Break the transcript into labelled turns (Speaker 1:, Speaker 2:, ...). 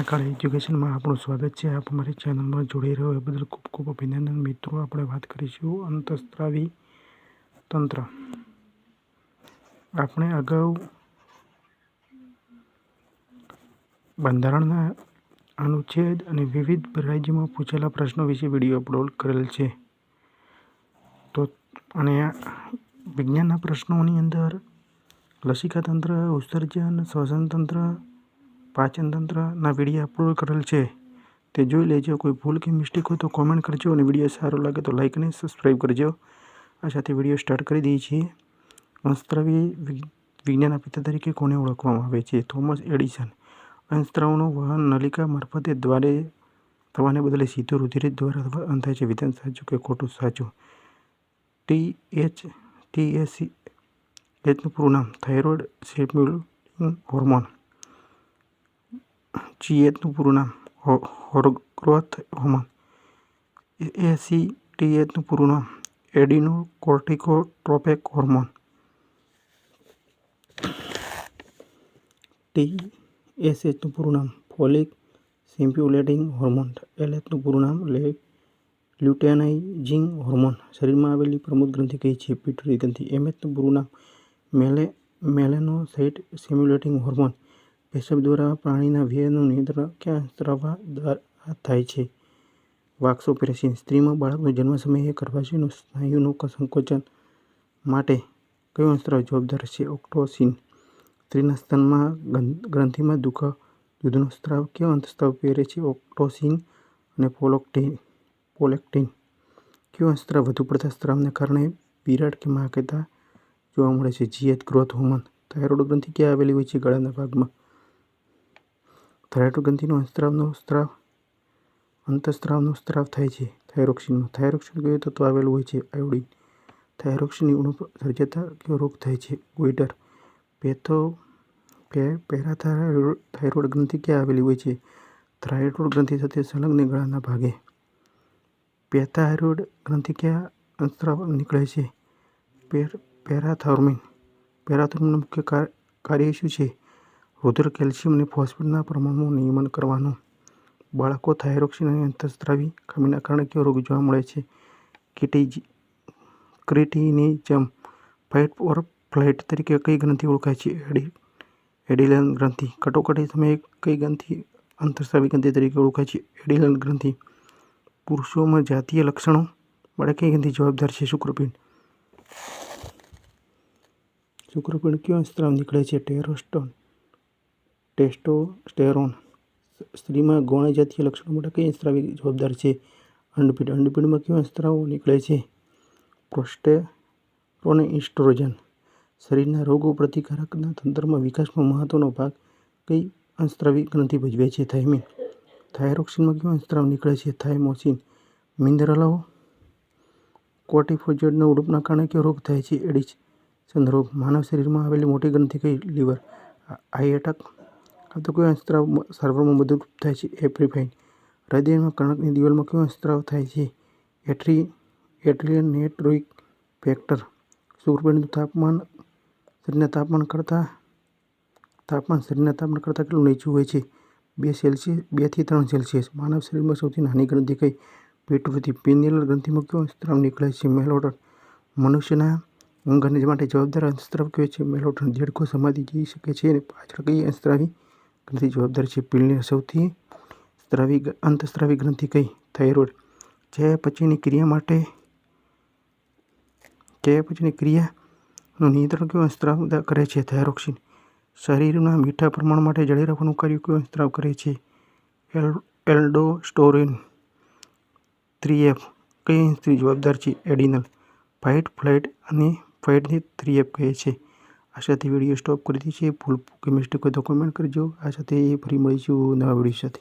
Speaker 1: મહાકાળ એજ્યુકેશનમાં આપણું સ્વાગત છે. આપ અમારી ચેનલમાં જોડાઈ રહ્યો એ બદલ ખૂબ ખૂબ અભિનંદન. મિત્રો, આપણે વાત કરીશું અંતસ્ત્રાવી તંત્ર. આપણે અગાઉ બંધારણના અનુચ્છેદ અને વિવિધ રાજ્યમાં પૂછેલા પ્રશ્નો વિશે વીડિયો અપલોડ કરેલ છે. તો અને વિજ્ઞાનના પ્રશ્નોની અંદર લસિકા તંત્ર ઉત્સર્જન શ્વસન તંત્ર પાચન તંત્રના વીડિયો અપલોડ કરેલ છે. તે જોઈ લેજો. કોઈ ભૂલ કે મિસ્ટેક હોય તો કોમેન્ટ કરજો અને વીડિયો સારો લાગે તો લાઈક અને સબસ્ક્રાઈબ કરજો. આ સાથે વીડિયો સ્ટાર્ટ કરી દઈએ છીએ. અંસ્ત્રવી વિજ્ઞાનના પિતા તરીકે કોને ઓળખવામાં આવે છે? Thomas Edison. અંશસ્ત્રાવનું વહન નલિકા મારફતે દ્વારે, થવાને બદલે સીધું રુધિર દ્વારા વહન થાય છે. વિધાન સાચું કે ખોટું સાચું? ટી એચ ટી એસ એચનું પૂરું નામ, થાઇરોઇડ સ્ટિમ્યુલેટિંગ હોર્મોન. જીએચનું પૂરું નામ ગ્રોથ હોર્મોન એસીટીએચનું પૂરું નામ એડિનો કોર્ટિકોટ્રોપેક હોર્મોન. ટી એસએચનું પૂરું નામ ફોલિક સિમ્પ્યુલેટિંગ હોર્મોન. એલએચનું પૂરું નામ લે લ્યુટેનાઇઝિંગ હોર્મોન. શરીરમાં આવેલી પ્રમુખ ગ્રંથિ કઈ છે? પિટ્યુટરી ગ્રંથિ એમએચનું પૂરું નામ મેલે, મેલેનોસાઇટ સિમ્યુલેટિંગ હોર્મોન. પેશાબ દ્વારા પ્રાણીના વ્યયનું નિયંત્રણ ક્યાં સ્ત્રવા દ્વારા થાય છે? વાક્સોપ્રેસિન સ્ત્રીમાં બાળકનો જન્મ સમયે ગર્ભાશયનું સ્નાયુનું સંકોચન માટે કયો સ્ત્રાવ જવાબદાર છે? ઓક્ટોસિન. સ્ત્રીના સ્તનમાં ગ્રંથિમાં દૂધનો સ્ત્રાવ કયો અંતસ્ત્રાવ પહેરે છે? ઓક્ટોસિન અને પોલોક્ટિન પોલેક્ટિન. કયો અંતસ્ત્રાવ વધુ પડતા સ્ત્રાવને કારણે વિરાટ કે માકેતા જોવા મળે છે? જીએત ગ્રોથ હોર્મોન થાઇરોઇડ ગ્રંથિ ક્યાં આવેલી હોય છે? ગળાના ભાગમાં. થાઇરોઇડ ગ્રંથિનો અંતઃસ્ત્રાવનો સ્ત્રાવ, અંતસ્ત્રાવનો સ્ત્રાવ થાય છે. થાઇરોક્સિનનો થાઇરોક્સિન કયો તત્વ આવેલું હોય છે? આયોડિન. થાઇરોક્સિનની ઉણપ સર્જાતા કયો રોગ થાય છે? ગોઈટર પેથો પેરાથાઇરોઇડ ગ્રંથિ ક્યાં આવેલી હોય છે? થાઇરોઇડ ગ્રંથિ સાથે સંલગ્ન ગળાના ભાગે. પેથાઇરોઇડ ગ્રંથિ ક્યાં અંતસ્ત્રાવ નીકળે છે? પેરાથોર્મિન. પેરાથોર્મિનનું મુખ્ય કાર્ય શું છે? રુધિર કેલ્શિયમ અને ફોસ્ફેટના પ્રમાણનું નિયમન કરવાનું. બાળકો થાઇરોક્સિન અને અંતઃસ્ત્રાવી ખામીના કારણે કયો રોગ જોવા મળે છે? કિટીજી જેમ ફાઇટ ઓર ફ્લાઇટ તરીકે કઈ ગ્રંથિ ઓળખાય છે? એડી, એડિલન ગ્રંથિ. કટોકટી સમયે કઈ ગ્રંથિ અંતઃસ્ત્રાવી ગ્રંથિ તરીકે ઓળખાય છે? એડિલન ગ્રંથિ. પુરુષોમાં જાતીય લક્ષણો માટે કઈ ગ્રંથિ જવાબદાર છે? શુક્રપિંડ. શુક્રપિંડ કયો સ્ત્રાવ નીકળે છે? ટેરોસ્ટોન. ટેસ્ટોસ્ટેરોન સ્ત્રીમાં ગૌણજાતીય લક્ષણો માટે કઈ સ્ત્રાવી જવાબદાર છે? અંડપીંડ અંડપીંડમાં કેવા સ્ત્રાવો નીકળે છે? Progesterone oestrogen. શરીરના રોગો પ્રતિકારકના તંત્રમાં વિકાસમાં મહત્વનો ભાગ કઈ અંસ્ત્રાવી ગ્રંથિ ભજવે છે? થાઇમિન. થાયરોક્સિનમાં કેવા સ્ત્રાવ નીકળે છે? થાઇમોસિન. મિનરલો કોર્ટિકોસ્ટેરોઇડના ઉણપના કારણે કયો રોગ થાય છે? એડિશન રોગ. માનવ શરીરમાં આવેલી મોટી ગ્રંથિ કઈ? લીવર. આઈ આ તો કયો સ્ત્રાવ સારવારમાં મદદરૂપ થાય છે. એપ્રિફાઇન હૃદયમાં કર્ણકની દિવાલમાં કયો અંતરાવ થાય છે? એટ્રી, એટ્રિયન નેટ્રોઇક ફેક્ટર. સૂર્યનું તાપમાન શરીરના તાપમાન કરતાં, તાપમાન શરીરના તાપમાન કરતાં કેટલું નીચું હોય છે? બે સેલ્સિયસ બેથી ત્રણ સેલ્સિયસ. માનવ શરીરમાં સૌથી નાની ગ્રંથિ કઈ? પેટવૃત્તિ પિનેલર ગ્રંથિમાં કયો અંતરાવ નીકળે છે? મેલોટન મનુષ્યના ઊંઘ માટે જવાબદાર અંતરાવ કયો છે? મેલોટન દેડકો સમાધિ જઈ શકે છે અને પાછળ કઈ અંતઃસ્ત્રાવી ગ્રંથિ જવાબદાર છે. પીળની સૌથી સ્ત્રાવી અંતસ્ત્રાવી ગ્રંથિ કઈ? થાઇરોઇડ ચયાપચયની ક્રિયા માટે ચયાપચયની ક્રિયાનું નિયંત્રણ કયો સ્ત્રાવ કરે છે? થાઇરોક્સિન શરીરના મીઠા પ્રમાણ માટે જળી રાખવાનું કાર્ય કયો સ્ત્રાવ કરે છે. L, aldosterone three F. કઈ સ્ત્રી જવાબદાર છે? એડિનલ. ફાઇટ, ફ્લાઇટ અને ફાઇટની થ્રી એફ કહે છે. આ સાથે વીડિયો સ્ટોપ કરી દે છે. ભૂલ કે મિસ્ટેક હોય તો કોમેન્ટ કરજો. આ સાથે ફરી મળીશું નવા વીડિયો સાથે.